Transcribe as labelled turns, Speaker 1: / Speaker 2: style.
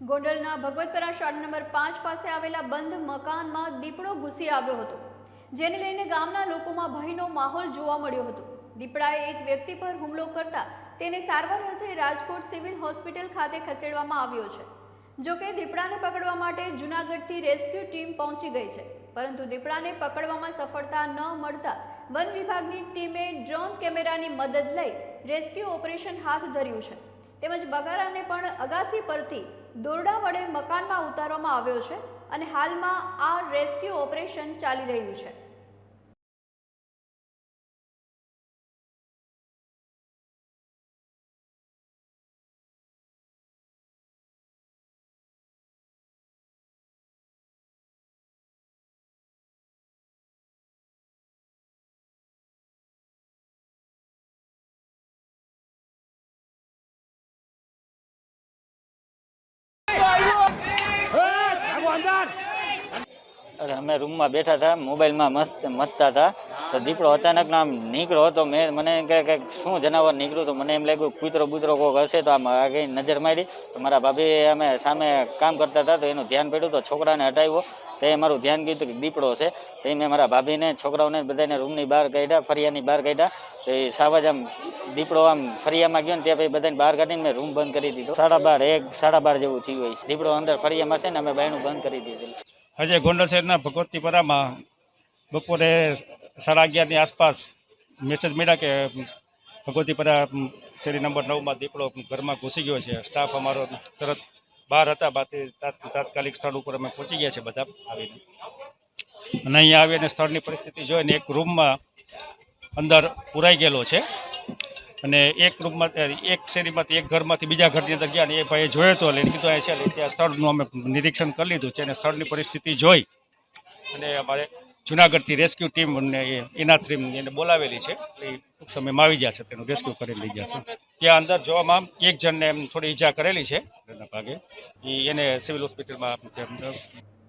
Speaker 1: ગોંડલના ભગવતપરા શાળા નંબર પાંચ પાસે આવેલા બંધ મકાનમાં દીપડો ઘૂસી આવ્યો હતો, જેને લઈને ગામના લોકોમાં ભયનો માહોલ જોવા મળ્યો હતો. દીપડાએ એક વ્યક્તિ પર હુમલો કરતા તેને સારવાર અર્થે રાજકોટ સિવિલ હોસ્પિટલ ખાતે ખસેડવામાં આવ્યો છે. જોકે દીપડાને પકડવા માટે જૂનાગઢથી રેસ્ક્યુ ટીમ પહોંચી ગઈ છે, પરંતુ દીપડાને પકડવામાં સફળતા ન મળતા વન વિભાગની ટીમે ડ્રોન કેમેરાની મદદ લઈ રેસ્ક્યુ ઓપરેશન હાથ ધર્યું છે. તેમજ બગારાને પણ અગાસી પરથી દોરડા વડે મકાનમાં ઉતારવામાં આવ્યો છે અને હાલમાં આ રેસ્ક્યુ ઓપરેશન ચાલી રહ્યું છે.
Speaker 2: I'm done. અમે રૂમમાં બેઠા હતા, મોબાઈલમાં મસ્ત મથતા હતા. તો દીપડો અચાનક આમ નીકળ્યો તો મેં મને કે શું જનાવર નીકળ્યું તો મને એમ લાગ્યું, કૂતરો બૂતરો કોક હશે તો આમ આગળ નજર મારી. તો મારા ભાભી અમે સામે કામ કરતા હતા, તો એનું ધ્યાન પડ્યું તો છોકરાને હટાવ્યો. તો મારું ધ્યાન ગયું હતું કે દીપડો છે. તો મેં મારા ભાભીને, છોકરાઓને બધાને રૂમની બહાર કાઢ્યા, ફરિયાની બહાર કાઢ્યા. તો એ સાવજ આમ દીપડો આમ ફરિયામાં ગયો ને ત્યાં પછી બધાને બહાર કાઢીને મેં રૂમ બંધ કરી દીધો. સાડા બાર, એક, સાડા બાર જેવું થયું હોય દીપડો અંદર ફરિયામાં છે ને અમે બાયણું બંધ કરી દીધું.
Speaker 3: આજે ગોંડલ શહેરના ભગવતીપરામાં બપોરે સાડા અગિયારની આસપાસ મેસેજ મળ્યા કે ભગવતીપરા શેરી નંબર નવમાં દીપડો ઘરમાં ઘૂસી ગયો છે. સ્ટાફ અમારો તરત બહાર હતા. બાકી તાત્કાલિક સ્થળ ઉપર અમે પહોંચી ગયા છે બધા આવીને. અને અહીંયા આવીને સ્થળની પરિસ્થિતિ જોઈને એક રૂમમાં અંદર પુરાઈ ગયેલો છે. અને એક રૂમમાં, એક શેરીમાંથી, એક ઘરમાંથી બીજા ઘરની અંદર ગયા અને એ ભાઈએ જોયો તો એટલે કીધું અહીંયા છે એટલે ત્યાં સ્થળનું અમે નિરીક્ષણ કરી લીધું છે અને સ્થળની પરિસ્થિતિ જોઈ. અને અમારે જુનાગઢથી રેસ્ક્યુ ટીમ અને એના ટીમ એને બોલાવેલી છે. એ ટૂંક સમયમાં આવી જશે, તેનું રેસ્ક્યુ કરી લઈ જશે. ત્યાં અંદર જોવામાં એક જણને એમ થોડી ઈજા કરેલી છે ભાગે. એને સિવિલ હોસ્પિટલમાં